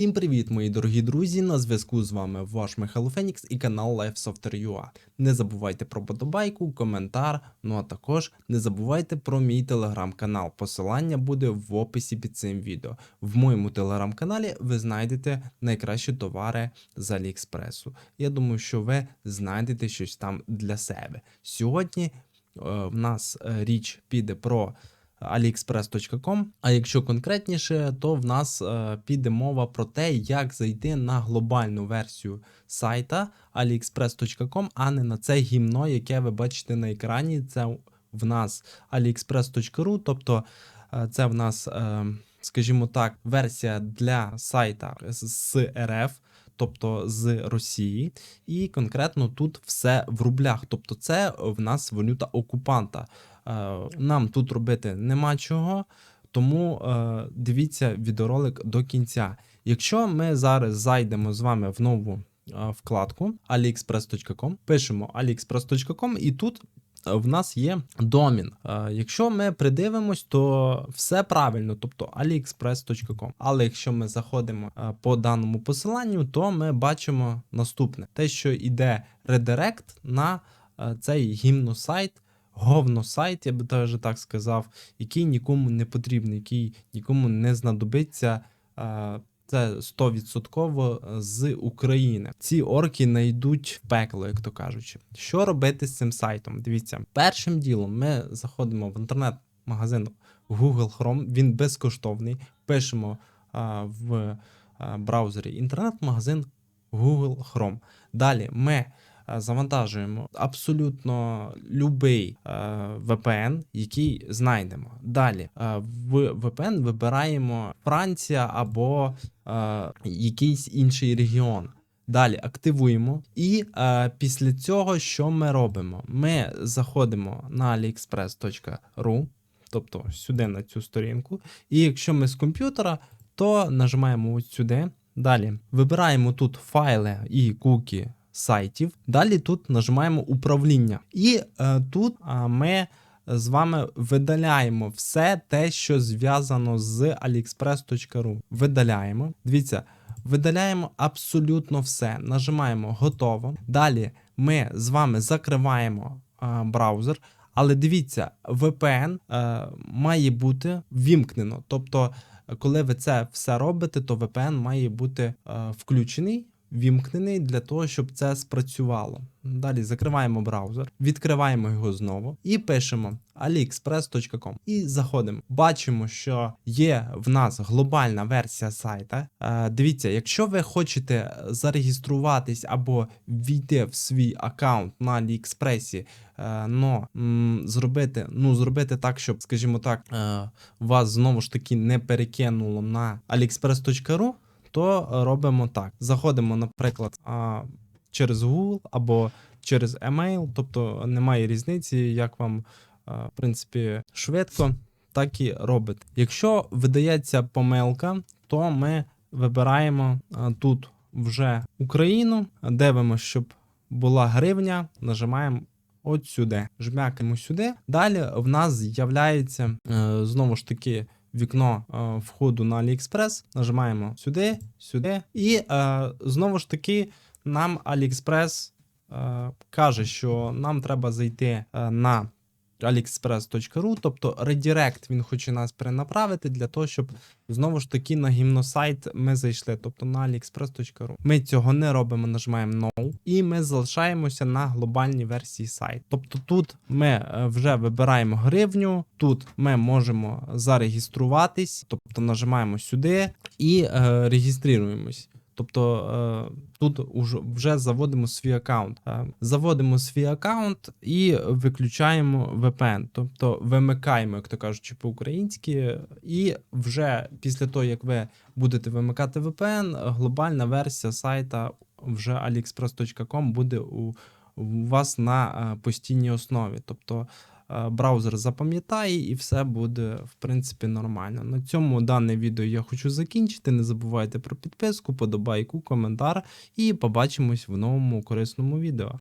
Всім привіт, мої дорогі друзі! На зв'язку з вами ваш Михайло Фенікс і канал LifeSoftware.ua. Не забувайте про подобайку, коментар, ну а також не забувайте про мій телеграм-канал. Посилання буде в описі під цим відео. В моєму телеграм-каналі ви знайдете найкращі товари з Аліекспресу. Я думаю, що ви знайдете щось там для себе. Сьогодні е, в нас е, річ піде про aliexpress.com. А якщо конкретніше, то в нас е, піде мова про те, як зайти на глобальну версію сайта aliexpress.com, а не на це гімно, яке ви бачите на екрані. Це в нас aliexpress.ru, тобто е, це в нас, е, скажімо так, версія для сайта з РФ. Тобто з Росії, і конкретно тут все в рублях. Тобто, це в нас валюта окупанта. Е, Нам тут робити нема чого, тому е, дивіться відеоролик до кінця. Якщо ми зараз зайдемо з вами в нову е, вкладку aliexpress.com, пишемо aliexpress.com, і тут в нас є домін. Е, Якщо ми придивимось, то все правильно, тобто aliexpress.com. Але якщо ми заходимо е, по даному посиланню, то ми бачимо наступне: те, що йде редирект на е, цей гімносайт, говно сайт, я би теж так сказав, який нікому не потрібний, який нікому не знадобиться. Це 100% з України. Ці орки найдуть в пекло, як то кажучи. Що робити з цим сайтом? Дивіться, першим ділом ми заходимо в інтернет-магазин Google Chrome, він безкоштовний. Пишемо а, в а, браузері інтернет-магазин Google Chrome. Далі ми е, завантажуємо абсолютно любий е, VPN, який знайдемо. Далі е, в VPN вибираємо Франція або е, якийсь інший регіон. Далі активуємо, і е, після цього що ми робимо? Ми заходимо на aliexpress.ru, тобто сюди на цю сторінку. І якщо ми з комп'ютера, то нажимаємо ось сюди. Далі вибираємо тут файли і куки сайтів. Далі тут нажимаємо управління. І е, тут е, ми з вами видаляємо все те, що зв'язано з aliexpress.ru. Видаляємо. Дивіться, видаляємо абсолютно все. Нажимаємо готово. Далі ми з вами закриваємо е, браузер. Але дивіться, VPN е, має бути вімкнено. Тобто, коли ви це все робите, то VPN має бути е, включений, вімкнений для того, щоб це спрацювало. Далі закриваємо браузер, відкриваємо його знову і пишемо aliexpress.com і заходимо. Бачимо, що є в нас глобальна версія сайта. Е, дивіться, якщо ви хочете зареєструватись або війти в свій аккаунт на AliExpress, е, но зробити, ну, зробити так, щоб, скажімо так, е, вас знову ж таки не перекинуло на aliexpress.ru, то робимо так. Заходимо, наприклад, через Google або через email, тобто немає різниці, як вам, в принципі, швидко, так і робите. Якщо видається помилка, то ми вибираємо тут вже Україну, дивимося, щоб була гривня, нажимаємо. От сюди, жмякаємо сюди. Далі в нас з'являється е, знову ж таки вікно е, входу на AliExpress. Нажимаємо сюди, сюди. І е, знову ж таки нам AliExpress е, каже, що нам треба зайти на aliexpress.ru, тобто редирект він хоче нас перенаправити для того, щоб знову ж таки на гімносайт ми зайшли, тобто на aliexpress.ru. Ми цього не робимо, нажимаємо No, і ми залишаємося на глобальній версії сайту. Тобто тут ми е, вже вибираємо гривню, тут ми можемо зареєструватись, тобто нажимаємо сюди і е, реєструємось. Тобто е, тут вже заводимо свій аккаунт. Е, Заводимо свій аккаунт і виключаємо VPN, тобто вимикаємо, як то кажучи, по-українськи. І вже після того, як ви будете вимикати VPN, глобальна версія сайта вже aliexpress.com буде у, у вас на е, постійній основі. Тобто браузер запам'ятає і все буде в принципі нормально. На цьому дане відео я хочу закінчити. Не забувайте про підписку, подобайку, коментар і побачимось в новому корисному відео.